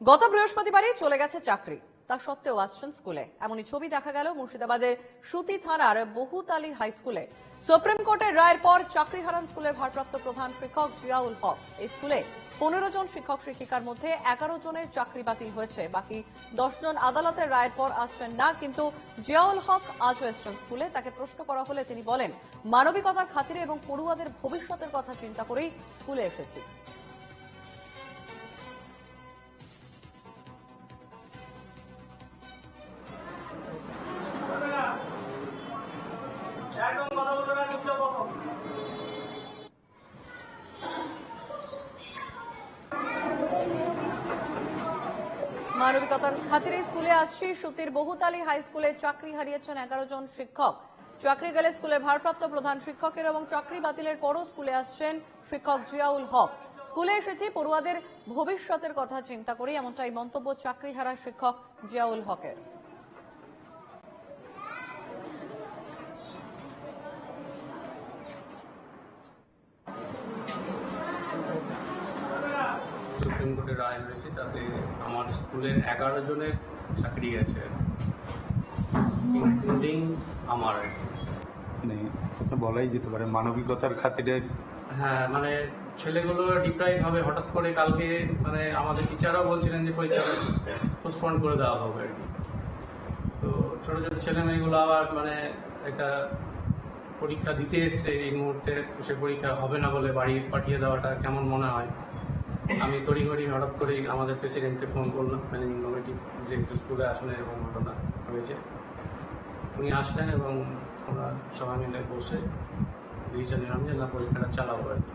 গত বৃহস্পতিবারই চলে গেছে চাকরি। তা সত্ত্বেও আসছেন স্কুলে। এমনই ছবি দেখা গেল মুর্শিদাবাদের সুতি থানার বহুতালী হাই স্কুলে। সুপ্রিম কোর্টের রায়ের পর চাকরি হারান স্কুলের ভারপ্রাপ্ত প্রধান শিক্ষক জিয়াউল হক। এই স্কুলে পনেরো জন শিক্ষক শিক্ষিকার মধ্যে এগারো জনের চাকরি বাতিল হয়েছে। বাকি দশ জন আদালতের রায়ের পর আসছেন না, কিন্তু জিয়াউল হক আজও এসছেন স্কুলে। তাকে প্রশ্ন করা হলে তিনি বলেন, মানবিকতার খাতিরে এবং পড়ুয়াদের ভবিষ্যতের কথা চিন্তা করেই স্কুলে এসেছি। মানবিকতার খাতিরে স্কুলে আসছি। সুতির বহুতালী হাই স্কুলে চাকরি হারিয়েছেন এগারো জন শিক্ষক। চাকরি গেলে স্কুলের ভারপ্রাপ্ত প্রধান শিক্ষকের এবং চাকরি বাতিলের পরও স্কুলে আসছেন শিক্ষক জিয়াউল হক। স্কুলে এসেছি, পড়ুয়াদের ভবিষ্যতের কথা চিন্তা করি, এমনটাই মন্তব্য চাকরি হারা শিক্ষক জিয়াউল হকের। সুপ্রিম কোর্টের রায় হয়েছে তাতে আমার স্কুলের এগারো জনের চাকরি গেছে ইনক্লুডিং আমার। মানে কথা বলাই যেতে পারে মানবিকতার খাতিরে। হ্যাঁ মানে ছেলেগুলো ডিপ্রাইভ হবে হঠাৎ করে কালকে মানে আমাদের টিচাররাও বলছিলেন যে পরীক্ষাটা পোস্টপন করে দেওয়া হবে আর কি। তো ছোটো ছোটো ছেলে মেয়েগুলো আবার মানে একটা পরীক্ষা দিতে এসছে এই মুহূর্তে সে পরীক্ষা হবে না বলে বাড়ি পাঠিয়ে দেওয়াটা কেমন মনে হয়? আমি তড়িঘড়ি হঠাৎ করেই আমাদের প্রেসিডেন্টকে ফোন করলাম ম্যানেজিং কমিটি যে একটু স্কুলে আসলে এরকম ঘটনা হয়েছে। উনি আসলেন এবং আমরা সবাই মিলে বসে ডিসিশন নিলাম যে না, পরীক্ষাটা চালাবো আর কি।